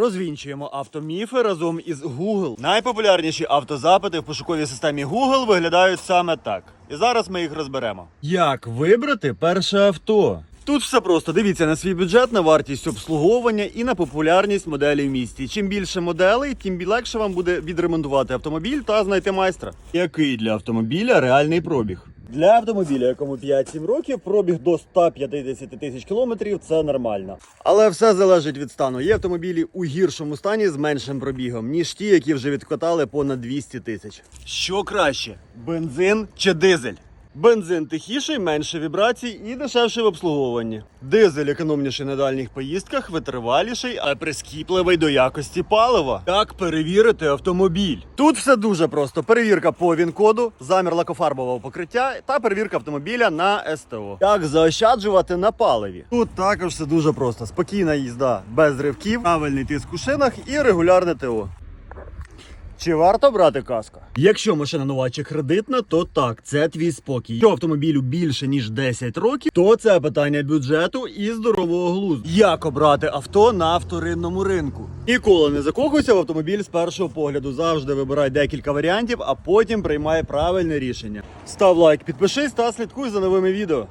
Розвінчуємо автоміфи разом із Google. Найпопулярніші автозапити в пошуковій системі Google виглядають саме так. І зараз ми їх розберемо. Як вибрати перше авто? Тут все просто. Дивіться на свій бюджет, на вартість обслуговування і на популярність моделі в місті. Чим більше моделей, тим легше вам буде відремонтувати автомобіль та знайти майстра. Який для автомобіля реальний пробіг? Для автомобіля, якому 5-7 років, пробіг до 150 тисяч кілометрів це нормально. Але все залежить від стану. Є автомобілі у гіршому стані з меншим пробігом, ніж ті, які вже відкатали понад 200 тисяч. Що краще: бензин чи дизель? Бензин тихіший, менше вібрацій і дешевший в обслуговуванні. Дизель економніший на дальніх поїздках, витриваліший, а прискіпливий до якості палива. Як перевірити автомобіль? Тут все дуже просто: перевірка по ВІН-коду, замір лакофарбового покриття та перевірка автомобіля на СТО. Як заощаджувати на паливі? Тут також все дуже просто: спокійна їзда без ривків, правильний тиск у шинах і регулярне ТО. Чи варто брати каско? Якщо машина нова чи кредитна, то так, це твій спокій. Якщо автомобілю більше ніж 10 років, то це питання бюджету і здорового глузду. Як обрати авто на вторинному ринку? Ніколи не закохуйся в автомобіль з першого погляду. Завжди вибирай декілька варіантів, а потім приймай правильне рішення. Став лайк, підпишись та слідкуй за новими відео.